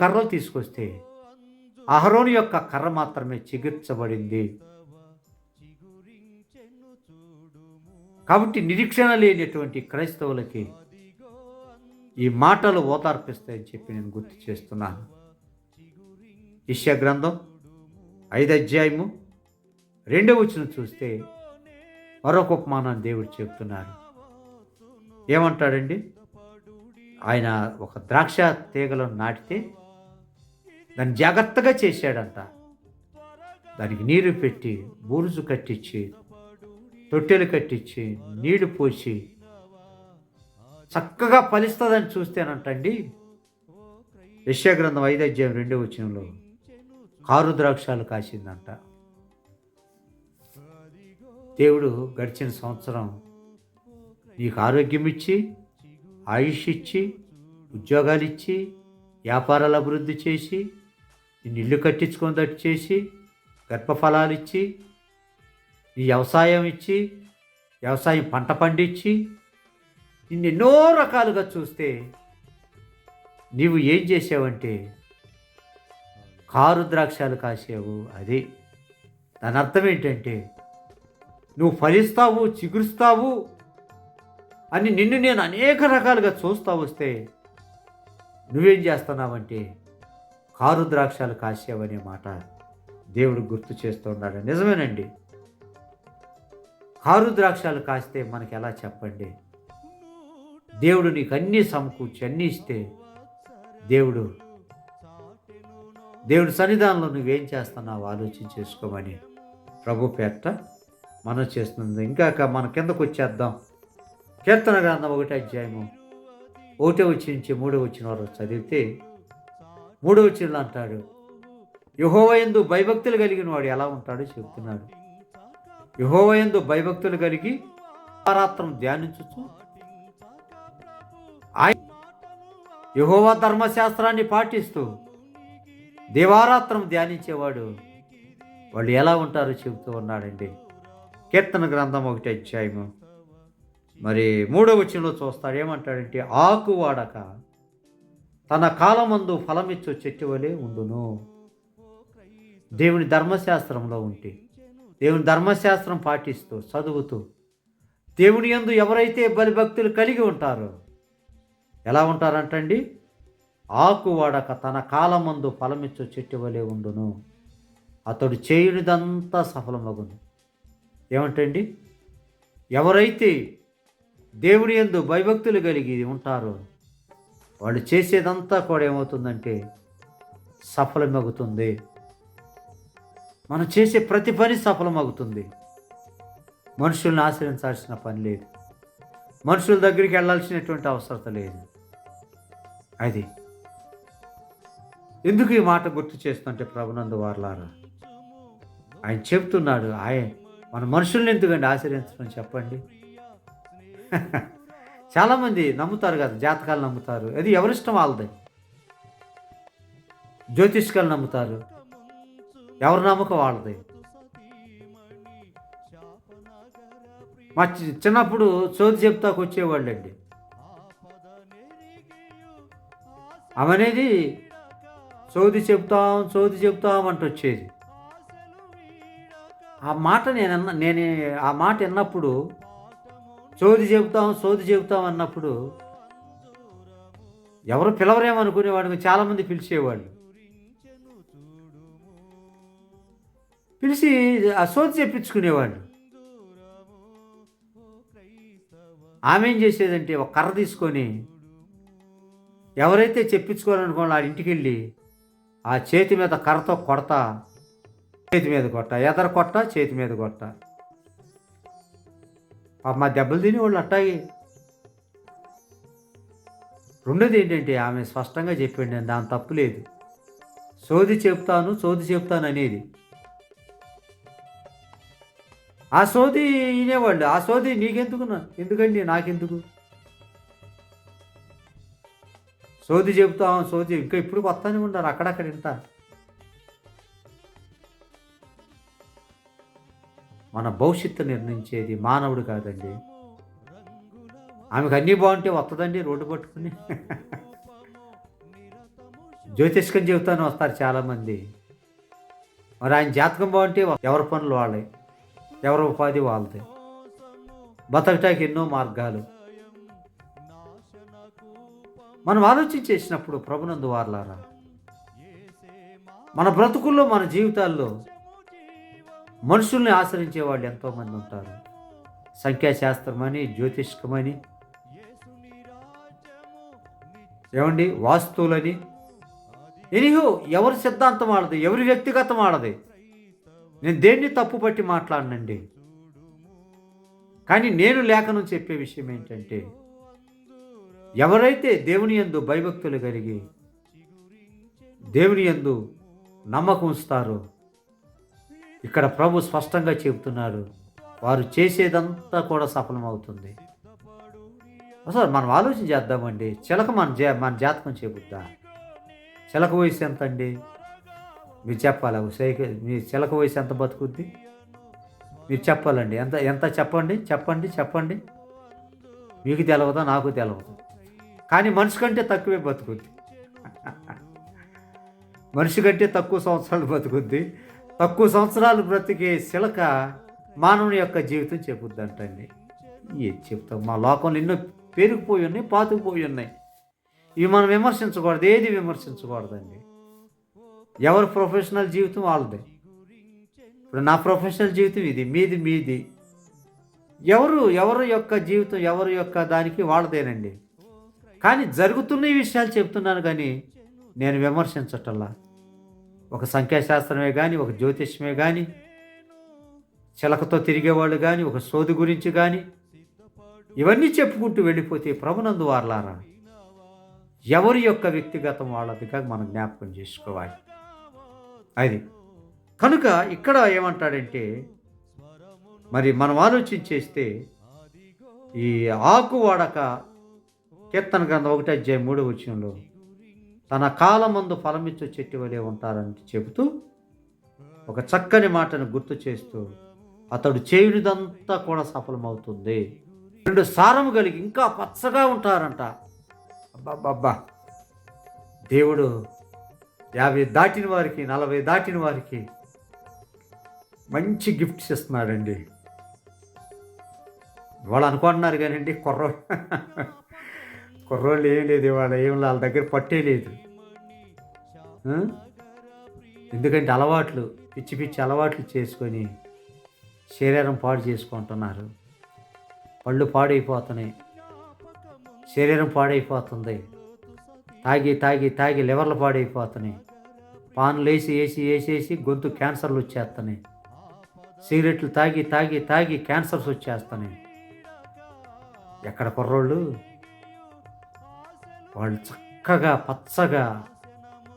కర్రలు తీసుకొస్తే అహరోని యొక్క కర్ర మాత్రమే చికిత్సబడింది కాబట్టి నిరీక్షణ లేనటువంటి క్రైస్తవులకి ఈ మాటలు ఓదార్పిస్తాయని చెప్పి నేను గుర్తు చేస్తున్నాను. ఇష్య గ్రంథం ఐదు అధ్యాయము రెండవ వచ్చిన చూస్తే మరొక ఉపమానాన్ని దేవుడు చెప్తున్నారు. ఏమంటాడండి? ఆయన ఒక ద్రాక్ష తీగలను నాటితే దాన్ని జాగ్రత్తగా చేశాడంట. దానికి నీరు పెట్టి బూరుజు కట్టించి తొట్టెలు కట్టించి నీళ్ళు పోసి చక్కగా ఫలిస్తుందని చూస్తేనంటండి. యశాగ్రంథం ఐదు అధ్యాయం రెండో వచనంలో కారు ద్రాక్షాలు కాసిందంట. దేవుడు గడిచిన సంవత్సరం నీకు ఆరోగ్యం ఇచ్చి ఆయుష్ ఇచ్చి ఉద్యోగాలు ఇచ్చి వ్యాపారాలు అభివృద్ధి చేసి నిన్ను ఇల్లు కట్టించుకునేటట్టు చేసి గర్భఫలాలు ఇచ్చి నీ వ్యవసాయం ఇచ్చి వ్యవసాయం పంట పండించి నిన్ను ఎన్నో రకాలుగా చూస్తే నీవు ఏం చేసావంటే కారు ద్రాక్షాలు కాసావు అది. దాని అర్థం ఏంటంటే నువ్వు ఫలిస్తావు చిగురుస్తావు అని నిన్ను నేను అనేక రకాలుగా చూస్తూ వస్తే నువ్వేం చేస్తున్నావంటే కారు ద్రాక్షాలు కాసేవనే మాట దేవుడు గుర్తు చేస్తున్నాడు నిజమేనండి. కారు ద్రాక్షాలు కాస్తే మనకి ఎలా చెప్పండి? దేవుడు నీకు అన్నీ సమకూర్చి అన్నీ ఇస్తే దేవుడు దేవుడి సన్నిధానంలో నువ్వేం చేస్తున్నావు ఆలోచన చేసుకోమని ప్రభు పేట మనం చేస్తుంది ఇంకా మన కిందకు వచ్చేద్దాం. కీర్తన గ్రంథం ఒకటి అధ్యాయము ఒకటే వచ్చి నుంచి మూడో వచ్చిన వారు చదివితే మూడవ వచ్చిన అంటాడు. యహోవయందు భయభక్తులు కలిగిన వాడు ఎలా ఉంటాడో చెప్తున్నాడు. యహోవయందు భయభక్తులు కలిగి పారాత్రం ధ్యానించచ్చు ఆయన యహోవా ధర్మశాస్త్రాన్ని పాటిస్తూ దేవారాత్రం ధ్యానించేవాడు వాళ్ళు ఎలా ఉంటారో చెబుతూ ఉన్నాడండి. కీర్తన గ్రంథం ఒకటి అధ్యాయము. మరి మూడో వచనంలో చూస్తాడు. ఏమంటాడంటే ఆకు వాడక తన కాలమందు ఫలమిచ్చు చెట్టు వలె ఉండును. దేవుని ధర్మశాస్త్రంలో ఉంటే దేవుని ధర్మశాస్త్రం పాటిస్తూ చదువుతూ దేవుని యందు ఎవరైతే బలిభక్తులు కలిగి ఉంటారో ఎలా ఉంటారంటండి? ఆకు వాడక తన కాలమందు ఫలమిచ్చు చెట్టు వలె ఉండును. అతడు చేయునిదంతా సఫలమగును. ఏమంటండి? ఎవరైతే దేవుని యందు భయభక్తులు కలిగి ఉంటారో వాళ్ళు చేసేదంతా కూడా ఏమవుతుందంటే సఫలమగుతుంది. మనం చేసే ప్రతి పని సఫలమవుతుంది మనుషుల్ని ఆశ్రయించాల్సిన పని లేదు. మనుషుల దగ్గరికి వెళ్ళాల్సినటువంటి అవసరత లేదు. అది. ఎందుకు ఈ మాట గుర్తు చేస్తుంటే ప్రభునందు వారలారా? ఆయన చెప్తున్నాడు ఆయన మన మనుషుల్ని ఎందుకండి ఆశ్రయించడం చెప్పండి? చాలామంది నమ్ముతారు కదా జాతకాలు నమ్ముతారు. అది ఎవరిష్టం వాళ్ళది? జ్యోతిష్కాలు నమ్ముతారు. ఎవరి నమ్మకం వాళ్ళది? మా చి- చిన్నప్పుడు చోది చెప్తాకు వచ్చేవాళ్ళండి. అవనేది చోది చెప్తాం చోది చెప్తాం అంటూ వచ్చేది. ఆ మాట నేను నేను ఆ మాట విన్నప్పుడు చోది చెబుతాం సోది చెబుతాం అన్నప్పుడు ఎవరు పిలవరేమనుకునేవాడు చాలామంది పిలిచేవాళ్ళు. పిలిచి ఆ సోది చెప్పించుకునేవాళ్ళు. ఆమె ఏం చేసేదంటే ఒక కర్ర తీసుకొని ఎవరైతే చెప్పించుకోవాలనుకోండి వాళ్ళ ఇంటికి వెళ్ళి ఆ చేతి మీద కర్రతో కొడతా చేతి మీద కొట్ట ఎదర కొట్ట చేతి మీద కొట్ట. మా దెబ్బలు తినేవాళ్ళు అట్టాగి. రెండోది ఏంటంటే ఆమె స్పష్టంగా చెప్పండి నేను దాని తప్పు లేదు. సోది చెప్తాను సోది చెప్తాను అనేది. ఆ సోది వినేవాళ్ళు ఆ సోది నీకెందుకు ఎందుకండి నాకెందుకు? సోది చెబుతాం సోది ఇంకా ఇప్పుడు కొత్తనే ఉన్నారు అక్కడక్కడ ఇంత. మన భవిష్యత్తు నిర్ణయించేది మానవుడు కాదండి. ఆమెకు అన్నీ బాగుంటే వస్తుందండి రోడ్డు పట్టుకుని. జ్యోతిష్కం చెబుతాను వస్తారు చాలామంది. మరి ఆయన జాతకం బాగుంటే ఎవరి పనులు వాళ్ళే ఎవరి ఉపాధి వాళ్ళది. బతకటానికి ఎన్నో మార్గాలు. మనం ఆలోచన చేసినప్పుడు ప్రభునందు వారలారా మన బ్రతుకుల్లో మన జీవితాల్లో మనుషుల్ని ఆశ్రయించే వాళ్ళు ఎంతోమంది ఉంటారు. సంఖ్యాశాస్త్రమని జ్యోతిష్కమని. ఏమండి? వాస్తువులని. ఎనిహో ఎవరి సిద్ధాంతం ఆడదు? ఎవరి వ్యక్తిగతం ఆడది? నేను దేన్ని తప్పు పట్టి మాట్లాడనండి? కానీ నేను లేఖనం చెప్పే విషయం ఏంటంటే ఎవరైతే దేవుని యందు భయభక్తులు కలిగి దేవుని యందు నమ్మకం ఉంచుతారో ఇక్కడ ప్రభు స్పష్టంగా చెబుతున్నారు వారు చేసేదంతా కూడా సఫలమవుతుంది. అసలు మనం ఆలోచన చేద్దామండి. చిలక మన జా మన జాతకం చెబుద్దా? చిలక వయసు ఎంత అండి మీరు చెప్పాలి? సైకిల్ మీ చిలక వయసు ఎంత బతుకుద్ది? మీరు చెప్పాలండి. ఎంత ఎంత చెప్పండి? చెప్పండి చెప్పండి. మీకు తెలవదా? నాకు తెలవదు. కానీ మనిషి కంటే తక్కువే బతుకుద్ది. మనిషి కంటే తక్కువ సంవత్సరాలు బతుకుద్ది. తక్కువ సంవత్సరాలు బ్రతికే శిలక మానవుని యొక్క జీవితం చెబుద్దంటండి. ఏం చెప్తాం మా లోకంలో ఎన్నో పెరిగిపోయి ఉన్నాయి పాతుకుపోయి ఉన్నాయి. ఇవి మనం విమర్శించకూడదు ఏది విమర్శించకూడదండి? ఎవరి ప్రొఫెషనల్ జీవితం వాళ్ళది. ఇప్పుడు నా ప్రొఫెషనల్ జీవితం ఇది మీది మీది. ఎవరు ఎవరి యొక్క జీవితం ఎవరి యొక్క దానికి వాళ్ళదేనండి. కానీ జరుగుతున్న ఈ విషయాలు చెప్తున్నాను కానీ నేను విమర్శించటల్లా ఒక సంఖ్యాశాస్త్రమే కానీ ఒక జ్యోతిష్యమే కానీ చిలకతో తిరిగేవాళ్ళు కానీ ఒక సోది గురించి కానీ ఇవన్నీ చెప్పుకుంటూ వెళ్ళిపోతే ప్రభునందు వారలారా ఎవరి యొక్క వ్యక్తిగతం వాళ్ళదిగా మనం జ్ఞాపకం చేసుకోవాలి. అది. కనుక ఇక్కడ ఏమంటాడంటే మరి మనం ఆలోచించేస్తే ఈ ఆకు వాడక కీర్తన గ్రంథం ఒకటి అధ్యాయం మూడో వచ్చినలో తన కాలమందు ఫలమిచ్చు చెట్టు వలె ఉంటారని చెబుతూ ఒక చక్కని మాటను గుర్తు చేస్తూ అతడు చేయునిదంతా కూడా సఫలమవుతుంది. రెండు సారము కలిగి ఇంకా పచ్చగా ఉంటారంట. అబ్బా దేవుడు యాభై దాటిన వారికి నలభై దాటిన వారికి మంచి గిఫ్ట్స్ ఇస్తున్నాడండి వాళ్ళు అనుకుంటున్నారు కానివ్వండి కుర్ర కుర్రోళ్ళు ఏం లేదు వాళ్ళ ఏం వాళ్ళ దగ్గర పట్టే లేదు. ఎందుకంటే అలవాట్లు పిచ్చి పిచ్చి అలవాట్లు చేసుకొని శరీరం పాడు చేసుకుంటున్నారు. పళ్ళు పాడైపోతున్నాయి. శరీరం పాడైపోతుంది. తాగి తాగి తాగి లివర్లు పాడైపోతున్నాయి. పాన్లు వేసి వేసి వేసేసి గొంతు క్యాన్సర్లు వచ్చేస్తున్నాయి. సిగరెట్లు తాగి తాగి తాగి క్యాన్సర్స్ వచ్చేస్తున్నాయి. ఎక్కడ కుర్రోళ్ళు? వాళ్ళు చక్కగా పచ్చగా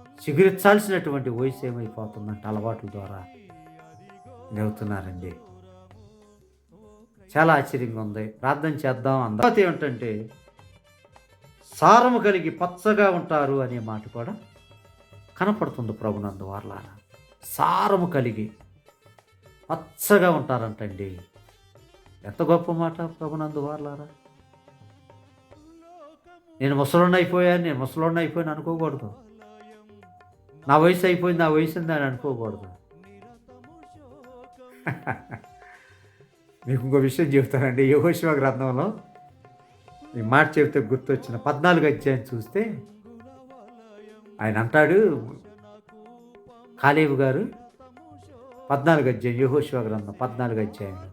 చిగురించాల్సినటువంటి వయసు ఏమైపోతుందంటే అలవాట్ల ద్వారా నవ్వుతున్నారండి చాలా ఆశ్చర్యంగా ఉంది. ప్రార్థన చేద్దాం అందరూ. ఏమిటంటే సారము కలిగి పచ్చగా ఉంటారు అనే మాట కూడా కనపడుతుంది ప్రభునందు వార్లారా. సారము కలిగి పచ్చగా ఉంటారంటండి. ఎంత గొప్ప మాట ప్రభునందు వార్లారా. నేను ముసలోడిని అయిపోయాను నేను ముసలోడిని అయిపోయాను అనుకోకూడదు. నా వయసు అయిపోయింది నా వయసు ఉంది అని అనుకోకూడదు. మీకు ఇంకో విషయం చెప్తానండి యోగశివ గ్రంథంలో ఈ మాట చెబితే గుర్తొచ్చిన పద్నాలుగు అధ్యాయం చూస్తే ఆయన అంటాడు కాలేవు గారు పద్నాలుగు అధ్యాయం యహోశివ గ్రంథం పద్నాలుగు అధ్యాయంలో.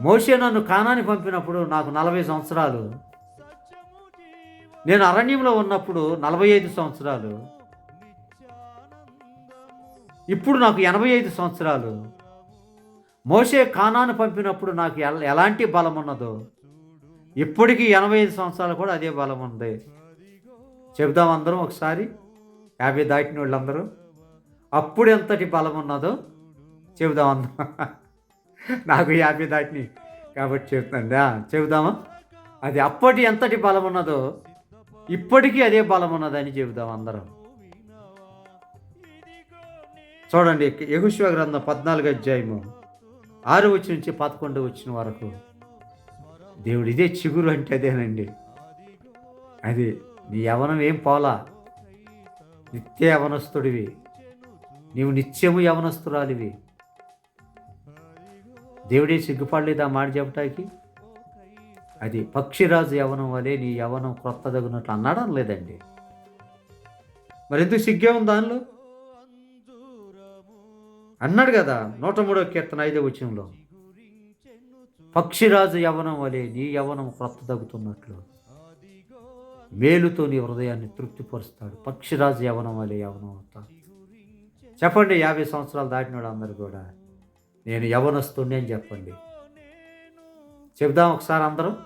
మోషే నన్ను కానాన్ని పంపినప్పుడు నాకు నలభై సంవత్సరాలు. నేను అరణ్యంలో ఉన్నప్పుడు నలభై ఐదు సంవత్సరాలు. ఇప్పుడు నాకు ఎనభై ఐదు సంవత్సరాలు. మోషే కానాను పంపినప్పుడు నాకు ఎలాంటి బలం ఉన్నదో. ఇప్పటికీ ఎనభై ఐదు సంవత్సరాలు కూడా అదే బలం ఉంది. చెబుదాం అందరం ఒకసారి యాభై దాటిన వాళ్ళందరూ. అప్పుడు ఎంతటి బలం ఉన్నదో చెబుదాం అందరం. నాకు యాభై దాటిని కాబట్టి చెప్తుందా చెబుదామా? అది అప్పటి ఎంతటి బలం ఉన్నదో ఇప్పటికీ అదే బలం ఉన్నదని చెబుదాం అందరం. చూడండి యహుశ్వ గ్రంథం పద్నాలుగు అధ్యాయము ఆరు వచ్చి నుంచి పదకొండు వచ్చిన వరకు దేవుడు ఇదే చిగురు అంటే అదేనండి. అది నీ యవనం ఏం పోలా? నిత్య యవనస్తుడివి. నీవు నిత్యము యవనస్తురాలివి. దేవుడే సిగ్గుపడలేదు ఆ మాట చెప్పటానికి? అది పక్షిరాజు యవనం వలె నీ యవనం క్రొత్తదగినట్లు అన్నాడం లేదండి మరి ఎందుకు సిగ్గే ఉంది దానిలో? అన్నాడు కదా నూట మూడో కీర్తన ఐదో వచనంలో. పక్షిరాజు యవనం వలె నీ యవనం క్రొత్త తగ్గుతున్నట్లు మేలుతో నీ హృదయాన్ని తృప్తిపరుస్తాడు. పక్షిరాజు యవనం వలె యవనం అవుతా చెప్పండి యాభై సంవత్సరాలు దాటినాడు అందరు కూడా. నేను యవనస్తుని అని చెప్పండి. చెబుదాం ఒకసారి అందరం.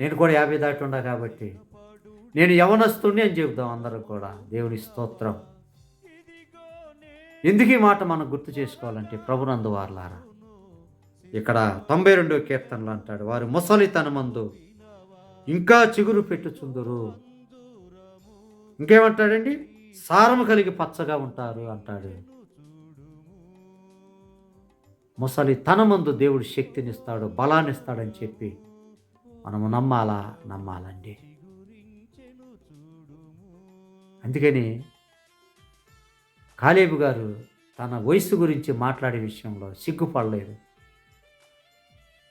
నేను కూడా యాభై దాటి ఉండా కాబట్టి. నేను యవనస్తుని అని చెబుదాం అందరూ కూడా. దేవుని స్తోత్రం. ఎందుకు ఈ మాట మనం గుర్తు చేసుకోవాలంటే ప్రభునందు వార్లారా. ఇక్కడ తొంభై రెండో కీర్తనలు అంటాడు. వారు ముసలితనమందు ఇంకా చిగురు పెట్టుచుందరు. ఇంకేమంటాడండి? సారము కలిగి పచ్చగా ఉంటారు అంటాడు. ముసలి తనమందు దేవుడు శక్తినిస్తాడు బలాన్నిస్తాడని చెప్పి మనము నమ్మాలా? నమ్మాలండి. అందుకని కాలేబు గారు తన వయసు గురించి మాట్లాడే విషయంలో సిగ్గుపడలేదు.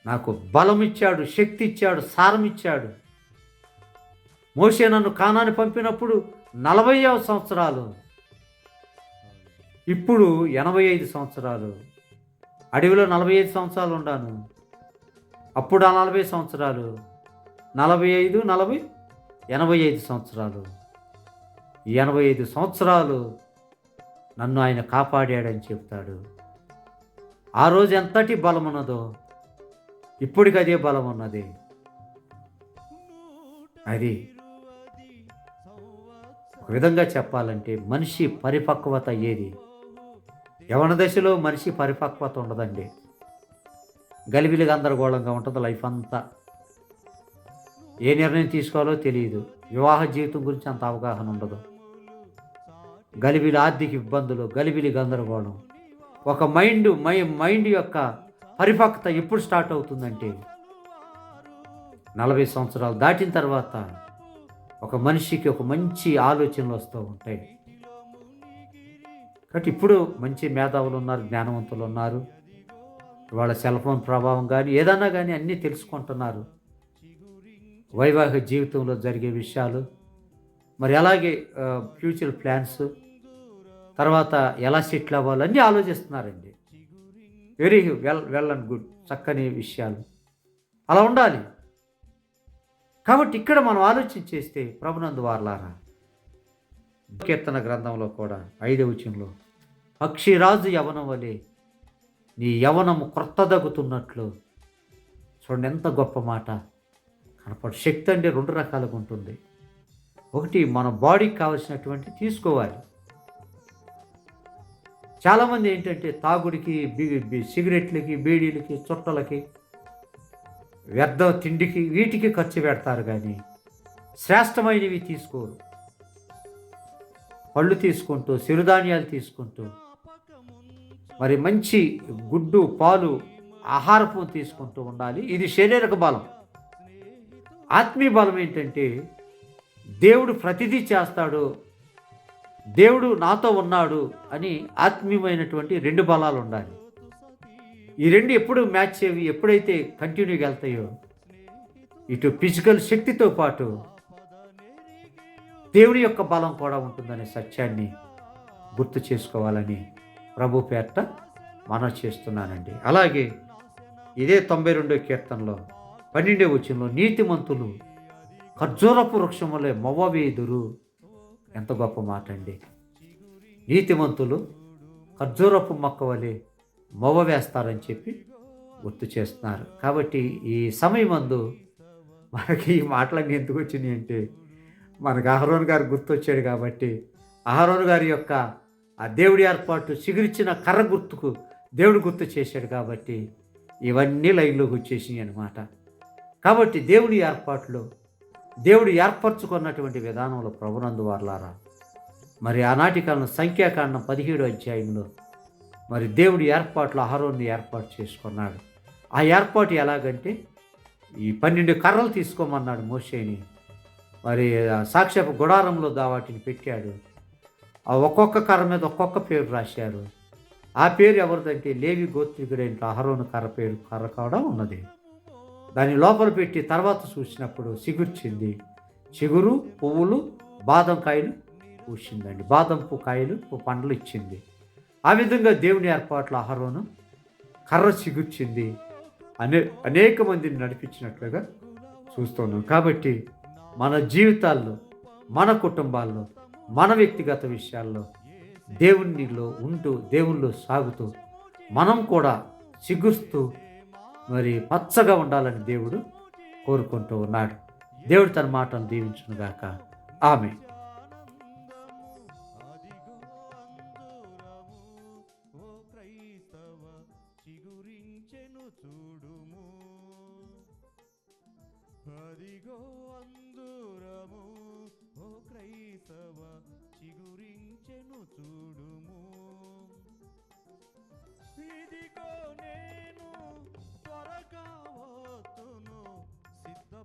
నాకు బలం ఇచ్చాడు శక్తి ఇచ్చాడు సారం ఇచ్చాడు మోసే నన్ను కానాన్ని పంపినప్పుడు నలభై సంవత్సరాలు ఇప్పుడు ఎనభై ఐదు సంవత్సరాలు అడవిలో నలభై ఐదు సంవత్సరాలు ఉన్నాను అప్పుడు ఆ నలభై సంవత్సరాలు నలభై ఐదు నలభై ఎనభై ఐదు సంవత్సరాలు. ఎనభై ఐదు సంవత్సరాలు నన్ను ఆయన కాపాడాడని చెప్తాడు. ఆ రోజు ఎంతటి బలం ఉన్నదో ఇప్పటికి అదే బలం ఉన్నది అది ఒక విధంగా చెప్పాలంటే మనిషి పరిపక్వత ఏది యవన దశలో మనిషి పరిపక్వత ఉండదండి. గలిబిలి గందరగోళంగా ఉంటుంది లైఫ్ అంతా. ఏ నిర్ణయం తీసుకోవాలో తెలియదు. వివాహ జీవితం గురించి అంత అవగాహన ఉండదు. గలిబిలి ఆర్థిక ఇబ్బందులు గలిబిలి గందరగోళం ఒక మైండ్ మై మైండ్ యొక్క పరిపక్వత ఎప్పుడు స్టార్ట్ అవుతుందంటే నలభై సంవత్సరాలు దాటిన తర్వాత ఒక మనిషికి ఒక మంచి ఆలోచనలు వస్తూ ఉంటాయి. కాబట్టి ఇప్పుడు మంచి మేధావులు ఉన్నారు జ్ఞానవంతులు ఉన్నారు. వాళ్ళ సెల్ ఫోన్ ప్రభావం కానీ ఏదన్నా కానీ అన్నీ తెలుసుకుంటున్నారు. వైవాహిక జీవితంలో జరిగే విషయాలు. మరి అలాగే ఫ్యూచర్ ప్లాన్స్. తర్వాత ఎలా సెటిల్ అవ్వాలి అన్నీ ఆలోచిస్తున్నారండి. Very well well and good చక్కని విషయాలు. అలా ఉండాలి. కాబట్టి ఇక్కడ మనం ఆలోచన చేస్తే ప్రభునందు వారలారా కీర్తన గ్రంథంలో కూడా ఐదవ పక్షిరాజు యవనం వలె నీ యవనము క్రొత్తదగుతున్నట్లు చూడండి ఎంత గొప్ప మాట. కనపడు శక్తి అంటే రెండు రకాలుగా ఉంటుంది. ఒకటి మన బాడీకి కావలసినటువంటి తీసుకోవాలి. చాలామంది ఏంటంటే తాగుడికి సిగరెట్లకి బీడీలకి చుట్టలకి వ్యర్థ తిండికి వీటికి ఖర్చు పెడతారు కానీ శ్రేష్టమైనవి తీసుకోరు. పళ్ళు తీసుకుంటూ సిరుధాన్యాలు తీసుకుంటూ మరి మంచి గుడ్డు పాలు ఆహారపు తీసుకుంటూ ఉండాలి. ఇది శారీరక బలం. ఆత్మీయ బలం ఏంటంటే దేవుడు ప్రతిదీ చేస్తాడు దేవుడు నాతో ఉన్నాడు అని ఆత్మీయమైనటువంటి రెండు బలాలు ఉండాలి. ఈ రెండు ఎప్పుడు మ్యాచ్ అవి ఎప్పుడైతే కంటిన్యూగా వెళ్తాయో ఇటు ఫిజికల్ శక్తితో పాటు దేవుని యొక్క బలం కూడా ఉంటుందనే సత్యాన్ని గుర్తు చేసుకోవాలని ప్రభు పేరట మనం చేస్తున్నానండి. అలాగే ఇదే తొంభై రెండో కీర్తనలో పన్నెండో వచ్చంలో నీతిమంతులు ఖర్జూరపు వృక్షములే మొవ్వవేదురు ఎంత గొప్ప మాట అండి నీతిమంతులు ఖర్జూరపు మొక్క వలె మొవ్వ వేస్తారని చెప్పి గుర్తు చేస్తున్నారు. కాబట్టి ఈ సమయమందు మనకి ఈ మాటలన్నీ ఎందుకు వచ్చినాయి అంటే మనకు అహరోన్ గారు గుర్తొచ్చాడు కాబట్టి అహరోన్ గారి యొక్క ఆ దేవుడి ఏర్పాటు చిగురిచ్చిన కర్ర గుర్తుకు దేవుడు గుర్తు చేశాడు కాబట్టి ఇవన్నీ లైన్లోకి వచ్చేసినాయి అనమాట కాబట్టి దేవుడి ఏర్పాట్లో దేవుడు ఏర్పరచుకున్నటువంటి విధానంలో ప్రభునందు వారలారా మరి ఆనాటి కాలం సంఖ్యాకాండం పదిహేడు అధ్యాయంలో మరి దేవుడి ఏర్పాట్లు అహరోన్ని ఏర్పాటు చేసుకున్నాడు. ఆ ఏర్పాటు ఎలాగంటే ఈ పన్నెండు కర్రలు తీసుకోమన్నాడు మోషేని. మరి ఆ గుడారంలో దా వాటిని పెట్టాడు. ఆ ఒక్కొక్క కర్ర మీద ఒక్కొక్క పేరు రాశారు. ఆ పేరు ఎవరిదంటే లేవి గోత్రికుడైన అహరోను కర్ర పేరు కర్ర కూడా ఉన్నది. దాని లోపల పెట్టి తర్వాత చూసినప్పుడు చిగుర్చింది చిగురు పువ్వులు బాదం కాయలు పూసిందండి. బాదం పువ్వు కాయలు పండ్లు ఇచ్చింది. ఆ విధంగా దేవుని ఏర్పాట్లు అహరోను కర్ర చిగుర్చింది అనే అనేక మందిని నడిపించినట్లుగా చూస్తున్నాం. కాబట్టి మన జీవితాల్లో మన కుటుంబాల్లో మన వ్యక్తిగత విషయాల్లో దేవునిలో ఉంటూ దేవుల్లో సాగుతూ మనం కూడా చిగురుస్తూ మరి పచ్చగా ఉండాలని దేవుడు కోరుకుంటూ ఉన్నాడు. దేవుడు తన మాటను దీవించునుగాక. ఆమె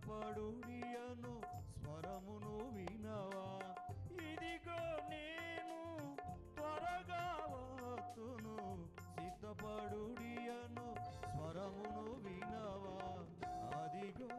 సిద్ధపడుడియను స్వరమును వినవా. ఇదిగో నేను త్వరగా వాతును సిద్ధపడు నీయను స్వరమును వినవా. అదిగో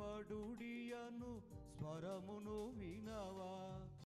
పడుడియను స్వరమును వినవా?